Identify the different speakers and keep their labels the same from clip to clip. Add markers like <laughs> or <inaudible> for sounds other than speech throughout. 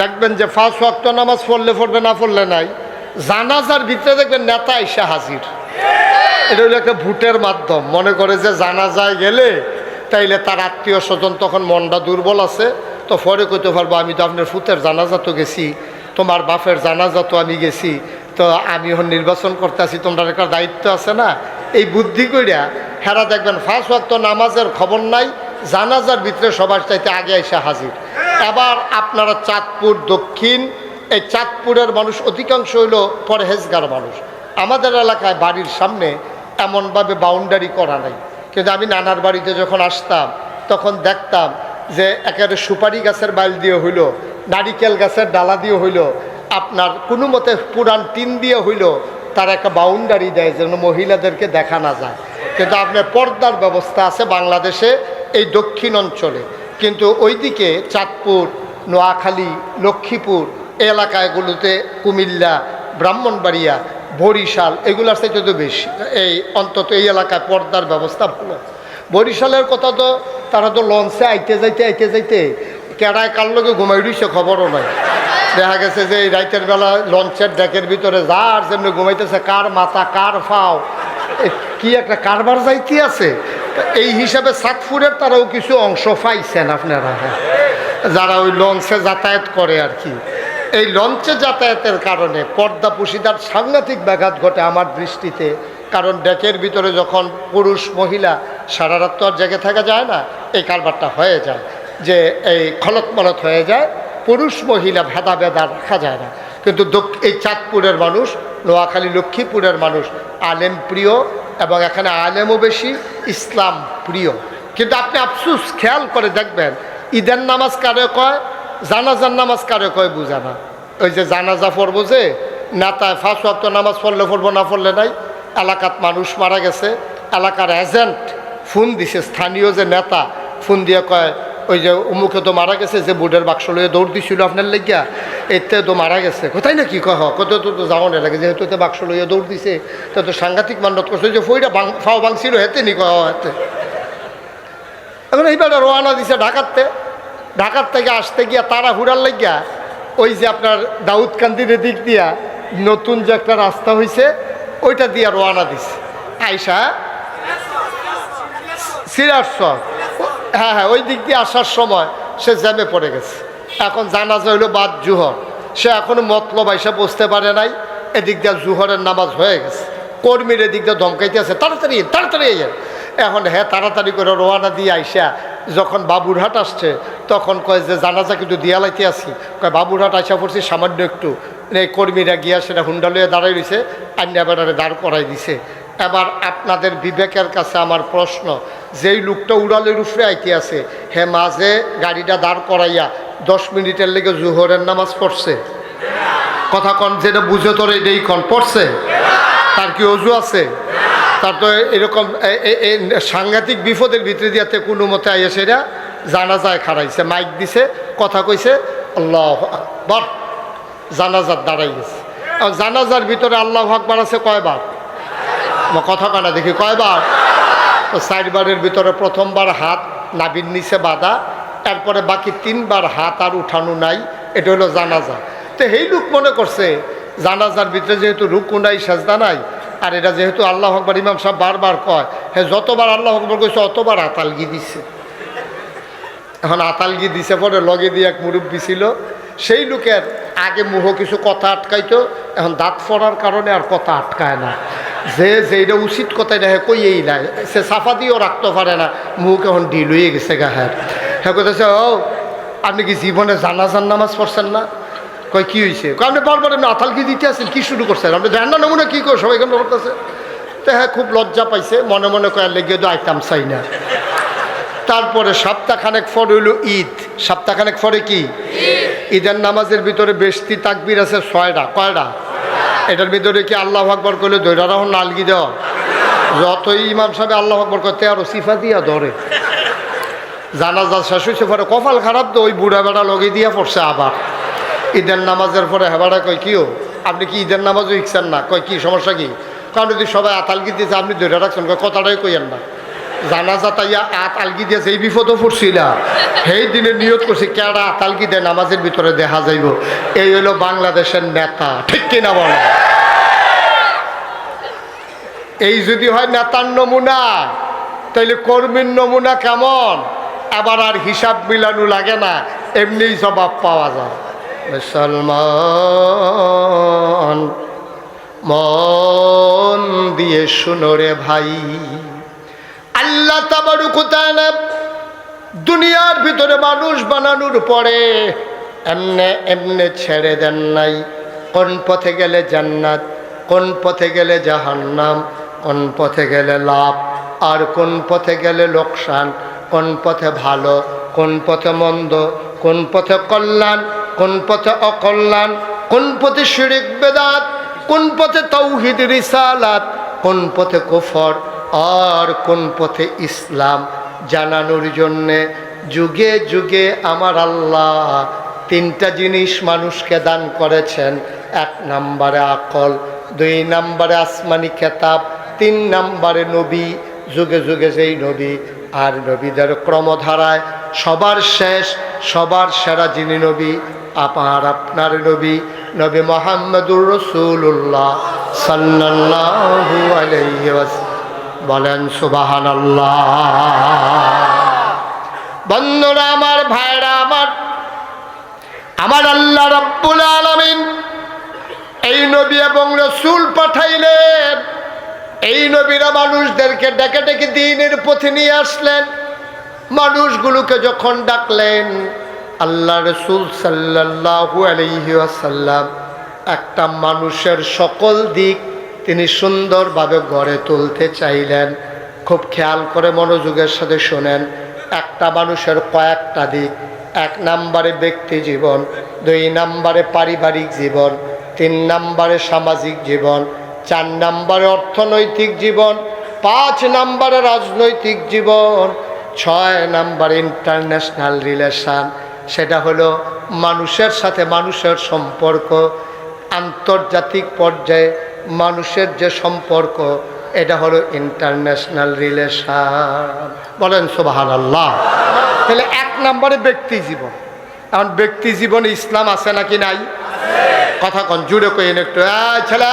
Speaker 1: দেখবেন যে ফার্স্ট ওয়াক্ত নামাজ পড়লে পড়বে, না পড়লে নাই। জানাজার ভিতরে দেখবেন নেতা এসে হাজির। এটা হলো একটা ভোটের মাধ্যম। মনে করে যে জানাজায় গেলে তাইলে তার আত্মীয় স্বজন তখন মনটা দুর্বল আছে। তো পরে কইতে পারব, আমি তো আপনার ফুতের জানাজা তো গেছি। তোমার বাপের জানাজা তো আমি গেছি। তো আমি এখন নির্বাচন করতে আসি তোমরা একটা দায়িত্ব আছে না? এই বুদ্ধি কইরা হেরা দেখবেন ফার্স্ট ওয়াক্ত নামাজের খবর নাই, জানাজার ভিতরে সবার চাইতে আগে এসে হাজির। এবার আপনারা চাঁদপুর দক্ষিণ, এই চাঁদপুরের মানুষ অধিকাংশ হইল পরহেজগার মানুষ। আমাদের এলাকায় বাড়ির সামনে এমনভাবে বাউন্ডারি করা নাই। কিন্তু আমি নানার বাড়িতে যখন আসতাম, তখন দেখতাম যে একেবারে সুপারি গাছের বাইল দিয়ে হইল, নারিকেল গাছের ডালা দিয়ে হইল, আপনার কোনো মতে পুরান টিন দিয়ে হইল, তার একটা বাউন্ডারি দেয় যেন মহিলাদেরকে দেখা না যায়। কিন্তু আপনার পর্দার ব্যবস্থা আছে বাংলাদেশে, এই দক্ষিণ অঞ্চলে। কিন্তু ওইদিকে চাঁদপুর, নোয়াখালী, লক্ষ্মীপুর এলাকাগুলোতে কুমিল্লা, ব্রাহ্মণবাড়িয়া, বরিশাল এগুলোর সাথে তো বেশি। এই অন্তত এই এলাকায় পর্দার ব্যবস্থা ভালো। বরিশালের কথা তো তারা তো লঞ্চে আইতে যাইতে আইতে যাইতে কেড়ায় কার লোকে ঘুমাই রইছে খবরও নাই। দেখা গেছে যে এই রাইতের বেলা লঞ্চের ডেকের ভিতরে যার যেমনি ঘুমাইতেছে, কার মাথা, কার ফাও কি একটা কারবার যাইতে আছে? এই হিসাবে সাতপুরের তারাও কিছু অংশ পাইছেন আপনারা। যারা ওই লঞ্চে যাতায়াত করে আর কি। এই লঞ্চে যাতায়াতের কারণে পর্দা পুশিদার সাংঘাতিক ব্যাঘাত ঘটে আমার দৃষ্টিতে। কারণ ডেকের ভিতরে যখন পুরুষ, মহিলা সারা রাত তো আর জেগে থাকা যায় না, এই কারবারটা হয়ে যায়। যে এই খলত মলত হয়ে যায়, পুরুষ, মহিলা ভেদা ভেদা রাখা যায় না। কিন্তু এই চাঁদপুরের মানুষ, নোয়াখালী, লক্ষ্মীপুরের মানুষ আলেম প্রিয় এবং এখানে আলেমও বেশি, ইসলাম প্রিয়। কিন্তু আপনি আফসুস, খেয়াল করে দেখবেন, ঈদের নামাজ কারে কয়, জানাজার নামাজ কারে কয় বুঝে না। ওই যে জানাজা পড়ব যে, নেতায় ফার্স্ট ওয়াক্ত নামাজ পড়লে পড়ব, না পড়লে নাই, এলাকাত মানুষ মারা গেছে, এলাকার এজেন্ট ফোন দিছে, স্থানীয় যে নেতা, ফোন দিয়ে কয় ওই যে অমুকে তো মারা গেছে, যে বুডের বাক্স লইয়ে দৌড় দিছিল আপনার লেগিয়া, এতে তো মারা গেছে। কোথায় না কি কহ? কত তো তো যাওয়া না লাগে, যেহেতু এতে বাক্স লইয়ে দৌড় দিছে, তো তো সাংঘাতিক মান্নত করছে। যে ফইটা ফাও বাংছিল হেতে নি কহ হেতে। এখন এইবার রোয়ানা দিছে ঢাকাতে। ঢাকার থেকে আসতে গিয়া তারা হুড়ার লাগিয়া, ওই যে আপনার দাউদকান্দির দিক দিয়া নতুন যে একটা রাস্তা হয়েছে ওইটা দিয়া রোয়ানা দিছে। আইসা সিরাজসর হ্যাঁ হ্যাঁ ওই দিক দিয়ে আসার সময় সে জ্যামে পড়ে গেছে। এখন জানাজা হইল বাদ জুহর। সে এখনও মতলব আইসা বসতে পারে নাই। এদিক দিয়ে জুহরের নামাজ হয়ে গেছে। কর্মীর এদিক দিয়ে ধমকাইতে আছে তাড়াতাড়ি তাড়াতাড়ি এখন হ্যাঁ তাড়াতাড়ি করে রোয়ানা দিয়ে আইসা যখন বাবুরহাট আসছে, তখন কয় যে, জানাজা কিন্তু দিয়ালাইতে আসি। কয়, বাবুরহাট আইসা পড়ছি সামান্য একটু। এই কর্মীরা গিয়া সেটা হুন্ডা লইয়া দাঁড়াই রয়েছে আন্যা বেড়ারে দাঁড় করাই দিছে। এবার আপনাদের বিবেকের কাছে আমার প্রশ্ন, যেই লোকটা উড়ালের উপরে আইতে আছে, হে মাঝে গাড়িটা দাঁড় করাইয়া দশ মিনিটের লেগে জুহরের নামাজ পড়ছে। কথা কন, যেটা বুঝে তোর এটাই কন, পড়ছে? তার কি অজু আছে? তার তো এরকম সাংঘাতিক বিপদের ভিতরে দিয়াতে কোনো মতে আইয়া সেটা জানাজায় খাড়াইছে, মাইক দিছে, কথা কইছে, আল্লাহ আকবর, জানাজার দাঁড়াই গেছে। জানাজার ভিতরে আল্লাহ আকবর আছে কয়বার? কথা কানা দেখি, কয়বার? তো সাইডবারের ভিতরে প্রথমবার হাত নাবির নিচে বাঁধা, এরপরে বাকি তিনবার হাত আর উঠানো নাই, এটা হলো জানাজা। তো এই লোক মনে করছে, জানাজার ভিতরে যেহেতু রুকু নাই, সাজদা নাই, আর এটা যেহেতু আল্লাহ আকবর, ইমাম সাহেব বারবার কয় হ্যাঁ যতবার আল্লাহ আকবর কইছে, অতবার আতালগি দিছে। এখন আতালগি দিছে পরে লগে দিয়ে এক মুরব্বী ছিল, সেই লোকের আগে মুহ কিছু কথা আটকাইতো, এখন দাঁত ফোড়ার কারণে আর কথা আটকায় না। যে যেটা উচিত কথা এটা হ্যাঁ কইয়েই নাই। সে সাফা দিয়েও রাখতে পারে না। মুখ এখন ঢিল হয়ে গেছে গা হ্যাঁ কথা ও আপনি কি জীবনে জানা জানাজান নামাজ পড়ছেন না? কয় কি হয়েছে কয় আপনি বারবার আপনি আতালগি দিতে আছেন কি শুরু করছেন? আপনি জানেন না নমুনা কী করে সবাই কেমন করতেছে তো হ্যাঁ খুব লজ্জা পাইছে। মনে মনে কয়ার লেগে তো আইতাম চাই না। তারপরে সপ্তাহখানেক পর হইল ঈদ। সপ্তাহখানেক পরে কি? ঈদের নামাজের ভিতরে বেশতি তাকবির আছে ছয়টা কয়টা এটার ভিতরে কি আল্লাহ আকবর করলে দৈরা রহন নালগি দেওয়া যতই ইমাম সাহেব আল্লাহ আকবর করতে, আরও সিফা দিয়া ধরে। জানাজা শেষ হয়েছে পরে কপাল খারাপ তো, ওই বুড়া বেড়া লগে দিয়া পড়ছে আবার। ঈদের নামাজের পরে হেবাড়া কয় কিও আপনি কি ঈদের নামাজও ইচ্ছেন না? কয়, কি, সমস্যা কি? কারণ যদি সবাই আতালগি দিয়েছে, আপনি ধরে রাখছেন? কয়, কথাটাই কইয়েন না। যেই বিপদও নামাজের দেখা যাইব। এই বাংলাদেশের নেতা, ঠিক বলে? এই যদি হয় নেতার নমুনা, তাইলে কর্মীর নমুনা কেমন? আবার আর হিসাব মিলানো লাগে না, এমনিই জবাব পাওয়া যায়। মুসলমান, মন দিয়ে শুনো রে ভাই। দুনিয়ার ভিতরে মানুষ বানানোর পরে এমনে এমনে ছেড়ে দেন নাই কোন পথে গেলে জান্নাত কোন পথে গেলে জাহান্নাম কোন পথে গেলে লাভ আর কোন পথে গেলে লোকসান কোন পথে ভালো কোন পথে মন্দ কোন পথে কল্যাণ কোন পথে অকল্যাণ কোন পথে শিরিক বেদাত কোন পথে তৌহিদ রিসালাত কোন পথে কুফর আর কোন পথে ইসলাম জানানোর জন্যে যুগে যুগে আমার আল্লাহ তিনটা জিনিস মানুষকে দান করেছেন। এক নম্বরে আকল, দুই নম্বরে আসমানি খেতাব, তিন নম্বরে নবী, যুগে যুগে যেই নবী। আর নবীদের ক্রমধারায় সবার শেষ, সবার সেরা যিনি নবী, আপার আপনার নবী নবী মোহাম্মদুর রসুল্লাহ সাল্লাল্লাহু আলাইহি ওয়াসাল্লাম বলেন সুবাহান বন্ধুরা, আমার ভাইরা, আমার আমার আল্লাহ রব্বুল আলমিন এই নবী এবং রসুল পাঠাইলেন। এই নবীরা মানুষদেরকে ডেকে ডেকে দিনের পথে নিয়ে আসলেন। মানুষগুলোকে যখন ডাকলেন, আল্লাহ রসুল সাল্লাহু আলহি আসাল্লাম একটা মানুষের সকল দিক তিনি সুন্দরভাবে গড়ে তুলতে চাইলেন। খুব খেয়াল করে মনোযোগের সাথে শোনেন, একটা মানুষের কয়েকটা দিক। এক নম্বরে ব্যক্তি জীবন, দুই নম্বরে পারিবারিক জীবন, তিন নম্বরে সামাজিক জীবন, চার নম্বরে অর্থনৈতিক জীবন, পাঁচ নম্বরে রাজনৈতিক জীবন, ছয় নাম্বার ইন্টারন্যাশনাল রিলেশান। সেটা হলো মানুষের সাথে মানুষের সম্পর্ক, আন্তর্জাতিক পর্যায়ে মানুষের যে সম্পর্ক এটা হলো ইন্টারন্যাশনাল রিলেশান বলেন সোবাহান আল্লাহ তাহলে এক নম্বরে ব্যক্তি জীবন। এখন ব্যক্তি জীবনে ইসলাম আছে নাকি নাই? কথা কন জুড়ে কইন একটু। এই ছেলে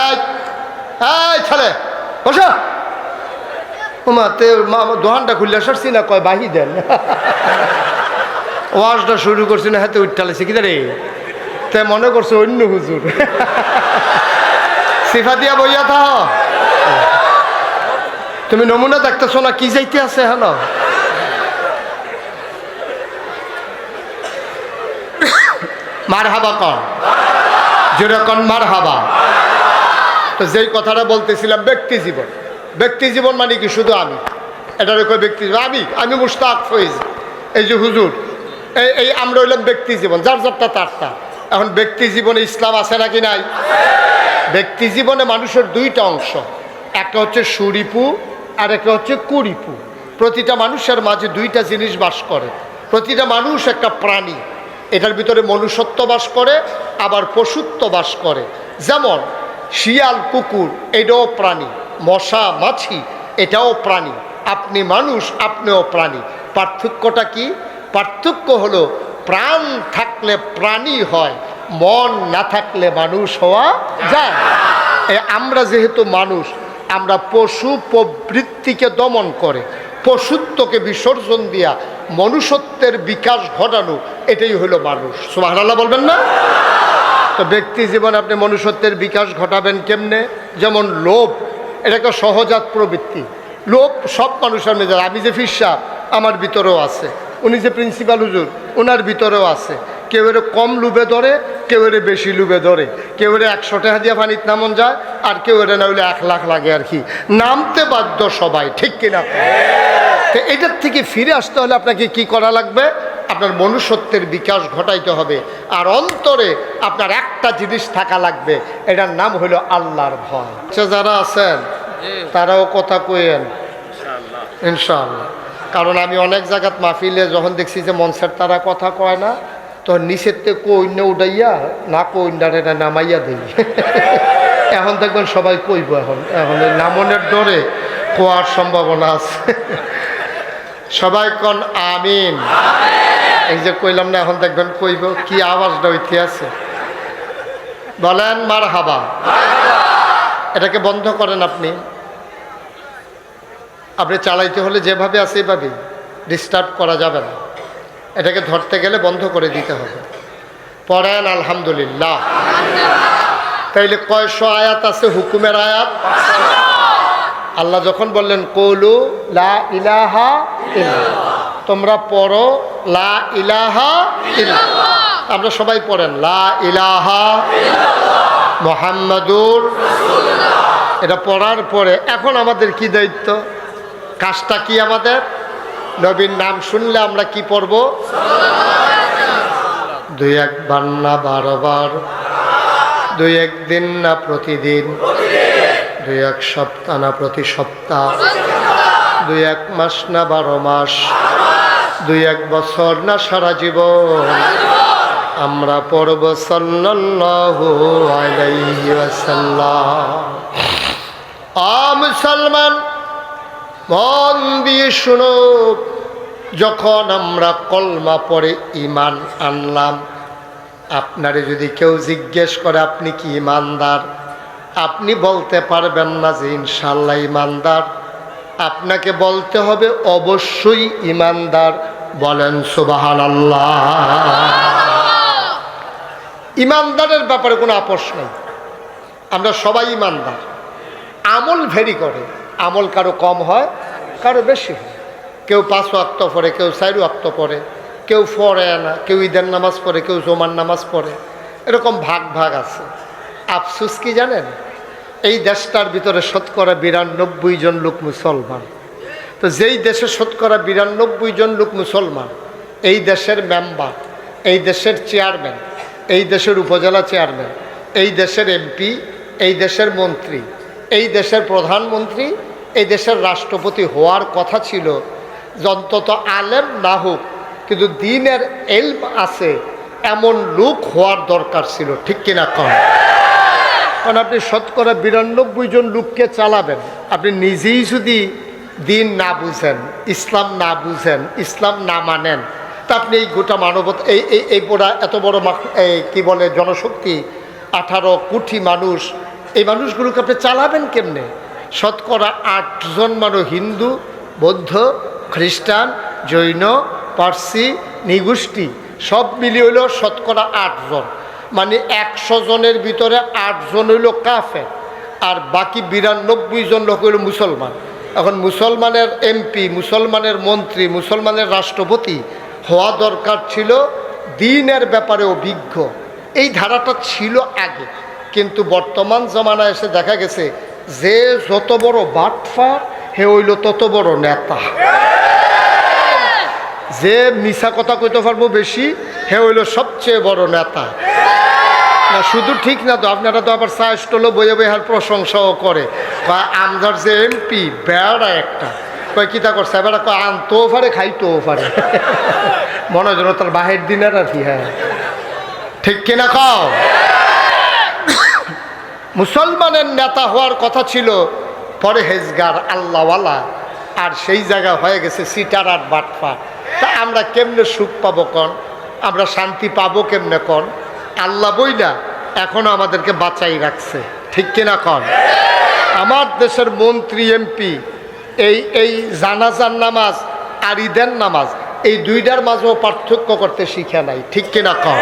Speaker 1: এই, ছেলে বসো। ওমা তে দোকানটা খুললে সরছি না কয় বাহি দেন। ওয়াজটা শুরু করছি না হাতে উঠালেছি কি রে? তে মনে করছে অন্য হুজুর। সিফা দিয়া বইয়া থাহ। তুমি নমুনা দেখতেছো না, কি যাইতে আছে হেন? মার হাবা কন। জোরে কন মার হাবা তো যেই কথাটা বলতেছিলাম, ব্যক্তি জীবন। ব্যক্তি জীবন মানে কি? শুধু আমি। এটার কয় ব্যক্তি আমি। আমি মুস্তাক ফৈজ এই যে হুজুর, এই এই আমরা হইলাম ব্যক্তি জীবন, যার যারটা তারটা। এখন ব্যক্তি জীবনে ইসলাম আছে নাকি নাই? ব্যক্তি জীবনে মানুষের দুইটা অংশ। একটা হচ্ছে সুরিপু, আর একটা হচ্ছে কুরিপু। প্রতিটা মানুষের মাঝে দুইটা জিনিস বাস করে। প্রতিটা মানুষ একটা প্রাণী। এটার ভিতরে মনুষ্যত্ব বাস করে, আবার পশুত্ব বাস করে। যেমন শিয়াল, কুকুর, এটাও প্রাণী। মশা, মাছি, এটাও প্রাণী। আপনি মানুষ, আপনিও প্রাণী। পার্থক্যটা কি? পার্থক্য হলো প্রাণ থাকলে প্রাণী হয় মন না থাকলে মানুষ হওয়া যায়। আমরা যেহেতু মানুষ, আমরা পশু প্রবৃত্তিকে দমন করে, পশুত্বকে বিসর্জন দিয়া মনুষ্যত্বের বিকাশ ঘটানো, এটাই হলো মানুষ। সুবহানাল্লাহ বলবেন না? তো ব্যক্তি জীবনে আপনি মনুষ্যত্বের বিকাশ ঘটাবেন কেমনে? যেমন লোভ, এটা একটা সহজাত প্রবৃত্তি। লোভ সব মানুষের মেজাজ। আমি যে ফিরসা, আমার ভিতরেও আছে। উনি যে প্রিন্সিপাল হুজুর ওনার ভিতরেও আছে। কেউ এর কম লোভে ধরে কেউ এর বেশি লুবে ধরে কেউ এর একশো টাকা দিয়ে পানিত নামন যায় আর কেউ এর না হইলে এক লাখ লাগে আর কি। নামতে বাধ্য সবাই ঠিক কিনা তো এটার থেকে ফিরে আসতে হলে আপনাকে কি করা লাগবে? আপনার মনুষ্যত্বের বিকাশ ঘটাইতে হবে। আর অন্তরে আপনার একটা জিনিস থাকা লাগবে এটার নাম হলো আল্লাহর ভয়। সে যারা আছেন তারাও কথা কইেন ইনশাআল্লাহ। কারণ আমি অনেক জায়গাত মাহফিলে যখন দেখছি যে মঞ্চের তারা কথা কয় না তো নিচের থেকে কইন্য উঠাইয়া না কইন্ডারে না নামাইয়া দেই। <laughs> এখন দেখবেন সবাই কইব এখন। এখন নামনের ডরে কোয়ার সম্ভাবনা আছে। <laughs> সবাই কন আমিন। এই যে কইলাম না এখন দেখবেন কইব কি আওয়াজটা হইতে আছে। বলেন মার হাবা এটাকে বন্ধ করেন আপনি। আপনি চালাইতে হলে যেভাবে আছে এইভাবেই ডিস্টার্ব করা যাবে না। এটাকে ধরতে গেলে বন্ধ করে দিতে হবে। পড়েন, আলহামদুলিল্লাহ। তাইলে কয়শো আয়াত আছে হুকুমের আয়াত? আল্লাহ যখন বললেন, কৌলু লা ইলাহা। তোমরা পড়ো, লা ইলাহা। আমরা সবাই পড়েন, লা ইলাহা মোহাম্মদুর এটা পড়ার পরে এখন আমাদের কি দায়িত্ব? কাজটা কি আমাদের? নবীর নাম শুনলে আমরা কি পড়ব? দুই একবার না বারবার দুই একদিন না প্রতিদিন, দুই এক সপ্তাহ না প্রতি সপ্তাহ, দুই এক মাস না বারো মাস, দুই এক বছর না সারা জীবন। আমরা পড়ব সাল্লাল্লাহু আলাইহি ওয়াসাল্লাম। আ মুসলমান মন দিয়ে শুনো, যখন আমরা কলমা পরে ইমান আনলাম, আপনারে যদি কেউ জিজ্ঞেস করে, আপনি কি ইমানদার আপনি বলতে পারবেন না যে ইনশাল্লাহ ইমানদার আপনাকে বলতে হবে, অবশ্যই ইমানদার বলেন সুবাহান ইমানদারের ব্যাপারে কোনো আপোষ নেই। আমরা সবাই ইমানদার আমল ভেরি করে আমল কারও কম হয়, কারও বেশি হয়। কেউ পাঁচ ওয়াক্ত পড়ে, কেউ চার ওয়াক্ত পড়ে, কেউ পড়ে না, কেউ ঈদের নামাজ পড়ে, কেউ জমার নামাজ পড়ে। এরকম ভাগ ভাগ আছে। আফসুস কি জানেন? এই দেশটার ভিতরে শতকরা বিরানব্বই জন লোক মুসলমান। তো যেই দেশে শতকরা বিরানব্বই জন লোক মুসলমান, এই দেশের মেম্বার, এই দেশের চেয়ারম্যান, এই দেশের উপজেলা চেয়ারম্যান, এই দেশের এমপি, এই দেশের মন্ত্রী এই দেশের প্রধানমন্ত্রী, এই দেশের রাষ্ট্রপতি হওয়ার কথা ছিল। অন্তত আলেম না হোক, কিন্তু দিনের এলম আছে, এমন লোক হওয়ার দরকার ছিল। ঠিক কিনা কম কারণ আপনি শতকরা বিরানব্বই জন লোককে চালাবেন। আপনি নিজেই যদি দিন না বুঝেন, ইসলাম না বুঝেন, ইসলাম না মানেন, তা আপনি এই গোটা মানবত, এই এই এই পোড়া এত বড় কী বলে জনশক্তি, আঠারো কোটি মানুষ এই মানুষগুলোকে আপনি চালাবেন কেমনে? শতকরা আটজন মানুষ হিন্দু, বৌদ্ধ, খ্রিস্টান, জৈন, পার্সি নিগুষ্টি সব মিলিয়ে হইল শতকরা আটজন। মানে একশো জনের ভিতরে আটজন হইল কাফে আর বাকি বিরানব্বই জন লোক হইল মুসলমান। এখন মুসলমানের এমপি, মুসলমানের মন্ত্রী, মুসলমানের রাষ্ট্রপতি হওয়া দরকার ছিল দিনের ব্যাপারে অভিজ্ঞ। এই ধারাটা ছিল আগে। কিন্তু বর্তমান জমানায় এসে দেখা গেছে, যে যত বড় বাটফার হে হইল তত বড় নেতা। যে মিশা কথা কইতে পারব বেশি, হে হইল সবচেয়ে বড় নেতা। না, শুধু ঠিক না তো, আপনারা তো আবার চা স্টলও বইয়ে বইয়ে হার প্রশংসাও করে। বা আমদার যে এমপি, বেড়া একটা। কয় কিতা করছে? এবার কয়, আনতেও পারে, খাইতেও পারে। মনে হয় তার বাহির দিনের আর কি হ্যাঁ। ঠিক কিনা খাও মুসলমানের নেতা হওয়ার কথা ছিল পরে হেজগার আল্লাহওয়ালা, আর সেই জায়গা হয়ে গেছে সিটার আর বাটফা। তা আমরা কেমনে সুখ পাবো কন? আমরা শান্তি পাবো কেমনে কন? আল্লাহ বই না এখনও আমাদেরকে বাঁচাই রাখছে। ঠিক কিনা কন? আমার দেশের মন্ত্রী, এমপি, এই এই জানাজার নামাজ আর ঈদের নামাজ, এই দুইটার মাঝেও পার্থক্য করতে শিখে নাই। ঠিক কিনা কন?